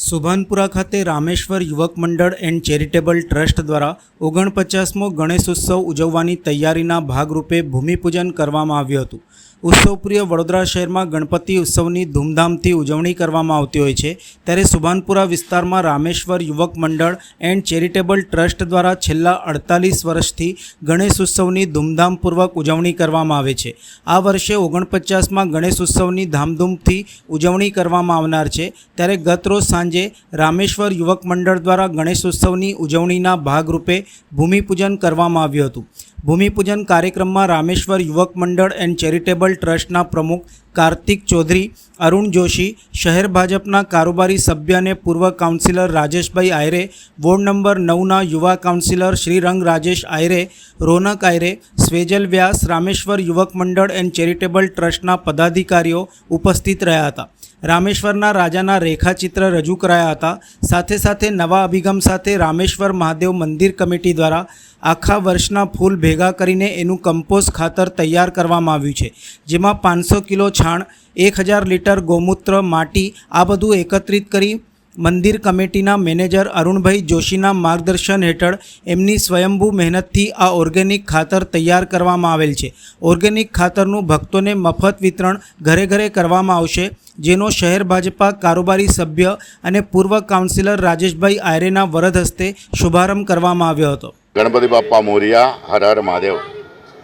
સુભાનપુરા ખાતે રામેશ્વર યુવક મંડળ એન્ડ ચેરિટેબલ ટ્રસ્ટ દ્વારા ઓગણપચાસમો ગણેશોત્સવ ઉજવવાની તૈયારીના ભાગરૂપે ભૂમિપૂજન કરવામાં આવ્યું હતું. ઉત્સવપ્રિય વડોદરા શહેરમાં ગણપતિ ઉત્સવની ધૂમધામથી ઉજવણી કરવામાં આવતી હોય છે. ત્યારે સુભાનપુરા વિસ્તારમાં રામેશ્વર યુવક મંડળ એન્ડ ચેરિટેબલ ટ્રસ્ટ દ્વારા છેલ્લા અડતાલીસ વર્ષથી ગણેશ ઉત્સવની ધૂમધામપૂર્વક ઉજવણી કરવામાં આવે છે. આ વર્ષે ઓગણપચાસમાં ગણેશ ઉત્સવની ધામધૂમથી ઉજવણી કરવામાં આવનાર છે. ત્યારે ગત રોજ સાંજે રામેશ્વર યુવક મંડળ દ્વારા ગણેશ ઉત્સવની ઉજવણીના ભાગરૂપે ભૂમિપૂજન કરવામાં આવ્યું હતું. ભૂમિપૂજન કાર્યક્રમમાં રામેશ્વર યુવક મંડળ એન્ડ ચેરિટેબલ ટ્રસ્ટના પ્રમુખ કાર્તિક ચૌધરી, અરુણ જોશી, શહેર ભાજપના કારોબારી સભ્ય અને પૂર્વ કાઉન્સિલર રાજેશભાઈ આયરે, વોર્ડ નંબર નવના યુવા કાઉન્સિલર શ્રીરંગ રાજેશ આયરે, રોનક આયરે, સ્વેજલ વ્યાસ, રામેશ્વર યુવક મંડળ એન્ડ ચેરિટેબલ ટ્રસ્ટના પદાધિકારીઓ ઉપસ્થિત રહ્યા હતા. રામેશ્વરના રાજાના રેખાચિત્ર રજૂ કરાયા હતા. સાથે સાથે નવા અભિગમ સાથે રામેશ્વર મહાદેવ મંદિર કમિટી દ્વારા આખા વર્ષના ફૂલ ભેગા કરીને એનું કમ્પોસ્ટ ખાતર તૈયાર કરવામાં આવ્યું છે, જેમાં પાંચસો કિલો છાણ, એક હજાર લીટર ગૌમૂત્ર, માટી, આ બધું એકત્રિત કરી મંદિર કમિટીના મેનેજર અરુણભાઈ જોશીના માર્ગદર્શન હેઠળ એમની સ્વયંભૂ મહેનતથી આ ઓર્ગેનિક ખાતર તૈયાર કરવામાં આવેલ છે. ઓર્ગેનિક ખાતરનું ભક્તોને મફત વિતરણ ઘરે ઘરે કરવામાં આવશે, જેનો શહેર ભાજપા કારોબારી સભ્ય અને પૂર્વ કાઉન્સિલર રાજેશભાઈ આયરેના વરદ હસ્તે શુભારંભ કરવામાં આવ્યો હતો. ગણપતિ બાપ્પા મોરિયા, હર હર મહાદેવ.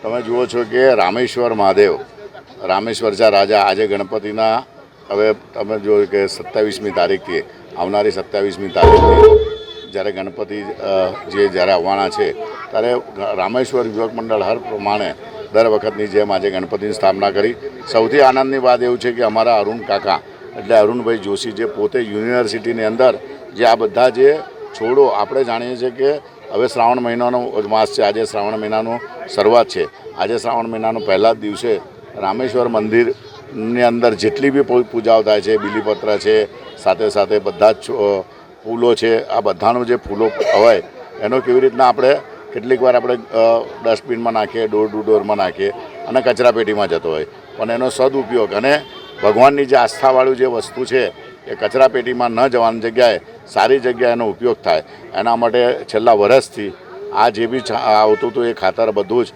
તમે જુઓ છો કે રામેશ્વર મહાદેવ, રામેશ્વર છે રાજા, આજે ગણપતિના, હવે તમે જુઓ કે સત્યાવીસમી તારીખથી, આવનારી સત્યાવીસમી તારીખથી, જ્યારે ગણપતિ જે જ્યારે આવવાના છે, ત્યારે રામેશ્વર યુવક મંડળ હર પ્રમાણે દર વખતની જેમ આજે ગણપતિની સ્થાપના કરી. સૌથી આનંદની વાત એવું છે કે અમારા અરુણ કાકા, એટલે અરુણભાઈ જોશી જે પોતે યુનિવર્સિટીની અંદર, જે આ બધા જે છોડો આપણે જાણીએ છીએ કે હવે શ્રાવણ મહિનાનો માસ છે. આજે શ્રાવણ મહિનાનો શરૂઆત છે. આજે શ્રાવણ મહિનાનો પહેલા જ દિવસે રામેશ્વર મંદિરની અંદર જેટલી બી પૂજાઓ થાય છે, બીલીપત્ર છે, સાથે સાથે બધા જ ફૂલો છે, આ બધાનું જે ફૂલો હોય, એનો કેવી રીતના આપણે કેટલીક વાર આપણે ડસ્ટબિનમાં નાખીએ, ડોર ટુ ડોરમાં નાખીએ અને કચરાપેટીમાં જતો હોય. પણ એનો સદુપયોગ અને ભગવાનની જે આસ્થાવાળું જે વસ્તુ છે એ કચરાપેટીમાં ન જવાની જગ્યાએ સારી જગ્યાએ એનો ઉપયોગ થાય. એના માટે છેલ્લા વર્ષથી આ જે બી આવતું હતું એ ખાતર બધું જ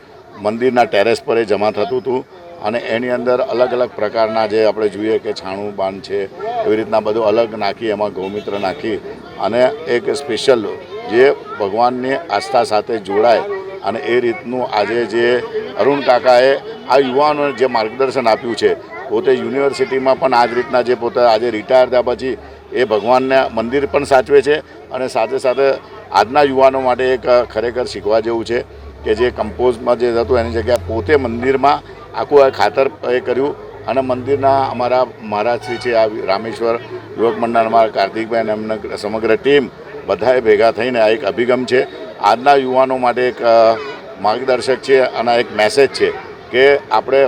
મંદિરના ટેરેસ પર એ જમા થતું હતું અને એની અંદર અલગ અલગ પ્રકારના જે આપણે જોઈએ કે છાણું, બાન છે, એવી રીતના બધું અલગ નાખી, એમાં ગૌમિત્ર નાખી અને એક સ્પેશિયલ જે ભગવાનની આસ્થા સાથે જોડાય અને એ રીતનું આજે જે અરુણ કાકાએ આ યુવાનોને જે માર્ગદર્શન આપ્યું છે પોતે યુનિવર્સિટીમાં પણ આ જ રીતના જે પોતે આજે રિટાયર થયા પછી એ ભગવાનને મંદિર પણ સાચવે છે અને સાથે સાથે આજના યુવાનો માટે એક ખરેખર શીખવા જેવું છે કે જે કમ્પોઝમાં જે હતું એની જગ્યાએ પોતે મંદિરમાં આખું આ ખાતર એ કર્યું અને મંદિરના અમારા મહારાજશ્રી છે આ રામેશ્વર યુવક મંડળ કાર્તિકભાઈ અને એમના સમગ્ર ટીમ બધાએ ભેગા થઈને આ એક અભિગમ છે. આજના યુવાનો માટે એક માર્ગદર્શક છે અને એક મેસેજ છે કે આપણે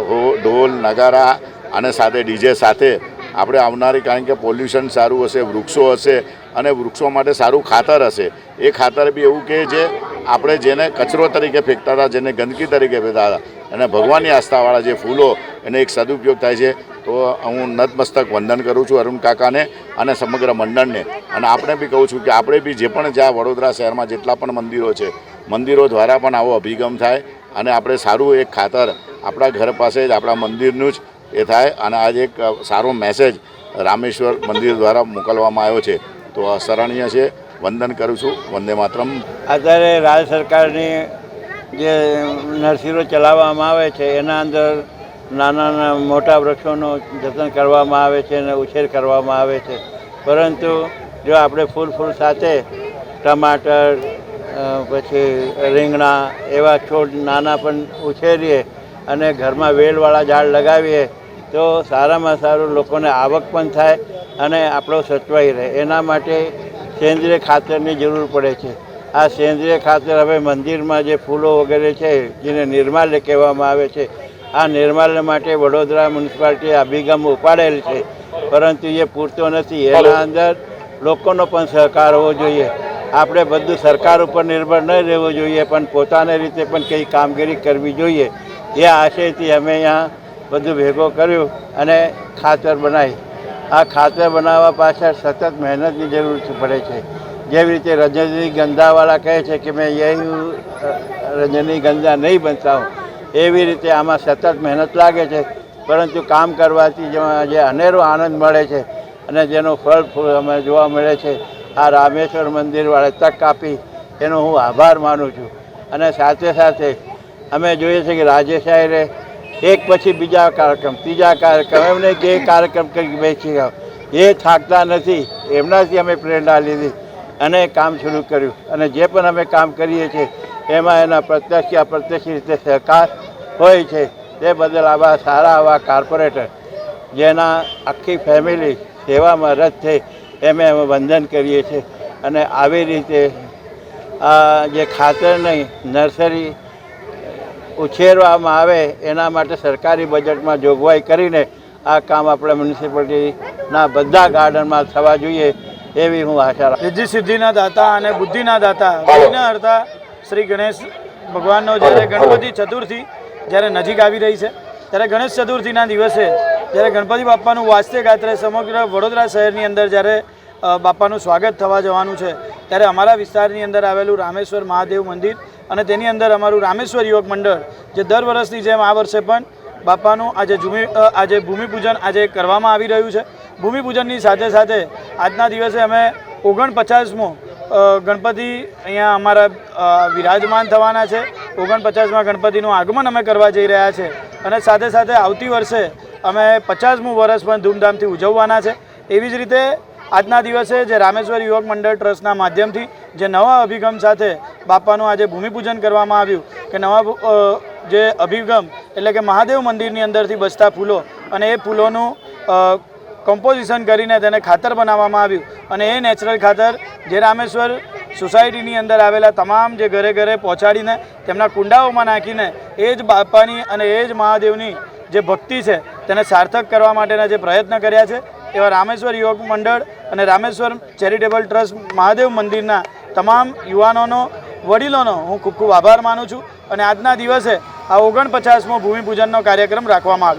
ઢોલ, નગારા અને સાથે ડીજે સાથે આપણે આવનારી, કારણ કે પોલ્યુશન સારું હશે, વૃક્ષો હશે અને વૃક્ષો માટે સારું ખાતર હશે. એ ખાતર બી એવું કે જે આપણે જેને કચરો તરીકે ફેંકતા હતા, જેને ગંદકી તરીકે ફેંકતા હતા, અને ભગવાનની આસ્થાવાળા જે ફૂલો, એને એક સદુપયોગ થાય છે. તો હું નતમસ્તક વંદન કરું છું અરુણ કાકાને અને સમગ્ર મંડળને. અને આપણે બી કહું છું કે આપણે બી જે પણ જ્યાં વડોદરા શહેરમાં જેટલા પણ મંદિરો છે, મંદિરો દ્વારા પણ આવો અભિગમ થાય અને આપણે સારું એક ખાતર આપણા ઘર પાસે જ, આપણા મંદિરનું જ એ થાય અને આજે એક સારો મેસેજ રામેશ્વર મંદિર દ્વારા મોકલવામાં આવ્યો છે. તો આ સરાહનીય છે. વંદન કરું છું. વંદે માતરમ. અત્યારે રાજ્ય સરકારની જે નર્સરીઓ ચલાવવામાં આવે છે, એના અંદર નાના મોટા વૃક્ષોનું જતન કરવામાં આવે છે અને ઉછેર કરવામાં આવે છે. પરંતુ જો આપણે ફૂલ ફૂલ સાથે ટમાટર પછી રીંગણા એવા છોડ નાના પણ ઉછેરીએ અને ઘરમાં વેલવાળા ઝાડ લગાવીએ તો સારામાં સારું લોકોને આવક પણ થાય અને આપણો સચવાઈ રહે. એના માટે સેન્દ્રિય ખાતરની જરૂર પડે છે. આ સેન્દ્રિય ખાતર હવે મંદિરમાં જે ફૂલો વગેરે છે જેને નિર્માલ્ય કહેવામાં આવે છે આ નિર્માલ્ય માટે વડોદરા મ્યુનિસિપાલિટીએ અભિગમ ઉપાડેલ છે. પરંતુ એ પૂરતો નથી. એના અંદર લોકોનો પણ સહકાર હોવો જોઈએ. આપણે બધું સરકાર ઉપર નિર્ભર ન રહેવું જોઈએ પણ પોતાની રીતે પણ કંઈ કામગીરી કરવી જોઈએ. એ આશયથી અમે અહીંયા બધું ભેગો કર્યું અને ખાતર બનાવી. આ ખાતર બનાવવા પાછળ સતત મહેનતની જરૂર પડે છે. જેવી રીતે રજની ગંધાવાળા કહે છે કે મેં યહી રજની ગંધા નહીં બનતા હું એવી રીતે આમાં સતત મહેનત લાગે છે, પરંતુ કામ કરવાથી જેમાં જે અનેરો આનંદ મળે છે અને જેનો ફળ અમે જોવા મળે છે, આ રામેશ્વર મંદિરવાળે તક આપી, એનો હું આભાર માનું છું. અને સાથે સાથે અમે જોઈએ છીએ કે રાજેશ એક પછી બીજા કાર્યક્રમ, ત્રીજા કાર્યક્રમ, એમને જે કાર્યક્રમ કરી બેસી એ થાકતા નથી, એમનાથી અમે પ્રેરણા લીધી અને કામ શરૂ કર્યું. અને જે પણ અમે કામ કરીએ છીએ, એમાં એના પ્રત્યક્ષ અપ્રત્યક્ષ રીતે સહકાર હોય છે, તે બદલ આવા સારા આવા કાર્પોરેટર જેના આખી ફેમિલી સેવામાં રદ થઈ એમે અમે વંદન કરીએ છીએ. અને આવી રીતે જે ખાતર નહીં નર્સરી ઉછેરવામાં આવે એના માટે સરકારી બજેટમાં જોગવાઈ કરીને આ કામ આપણે મ્યુનિસિપાલિટીના બધા ગાર્ડનમાં થવા જોઈએ એવી હું આશા રાખું સિદ્ધિ સિદ્ધિના દાતા અને બુદ્ધિના દાતા બુદ્ધિના હરતા શ્રી ગણેશ ભગવાનનો જ્યારે ગણપતિ ચતુર્થી જ્યારે નજીક આવી રહી છે ત્યારે ગણેશ ચતુર્થીના દિવસે જ્યારે ગણપતિ બાપાનું વાસ્તે ગાત્રે સમગ્ર વડોદરા શહેરની અંદર જ્યારે બાપાનું સ્વાગત થવા જવાનું છે ત્યારે અમારા વિસ્તારની અંદર આવેલું રામેશ્વર મહાદેવ મંદિર અને તેની અંદર અમારું રામેશ્વર યુવક મંડળ, જે દર વર્ષની જેમ આ વર્ષે પણ બાપાનું આજે ભૂમિ આજે ભૂમિપૂજન આજે કરવામાં આવી રહ્યું છે. ભૂમિપૂજનની સાથે સાથે આજના દિવસે અમે ઓગણપચાસમો ગણપતિ અહીંયા અમારા વિરાજમાન થવાના છે. ઓગણપચાસમાં ગણપતિનું આગમન અમે કરવા જઈ રહ્યા છે. અને સાથે સાથે આવતી વર્ષે અમે પચાસમું વર્ષ પણ ધૂમધામથી ઉજવવાના છે. એવી જ રીતે આજના દિવસે જે રામેશ્વર યુવક મંડળ ટ્રસ્ટના માધ્યમથી જે નવા અભિગમ સાથે બાપાનું આજે ભૂમિપૂજન કરવામાં આવ્યું કે નવા જે અભિગમ એટલે કે મહાદેવ મંદિરની અંદરથી બસતા ફૂલો અને એ ફૂલોનું કમ્પોઝિશન કરીને તેને ખાતર બનાવવામાં આવ્યું. અને એ નેચરલ ખાતર જે રામેશ્વર સોસાયટીની અંદર આવેલા તમામ જે ઘરે ઘરે પહોંચાડીને તેમના કુંડાઓમાં નાખીને એ જ બાપાની અને એ જ મહાદેવની જે ભક્તિ છે તેને સાર્થક કરવા માટેના જે પ્રયત્ન કર્યા છે, એવા રામેશ્વર યુવક મંડળ અને રામેશ્વર ચેરિટેબલ ટ્રસ્ટ મહાદેવ મંદિરના તમામ યુવાનોનો, વડીલોનો હું ખૂબ ખૂબ આભાર માનું છું અને આજના દિવસે આ ઓગણપચાસમો ભૂમિપૂજનનો કાર્યક્રમ રાખવામાં આવ્યો.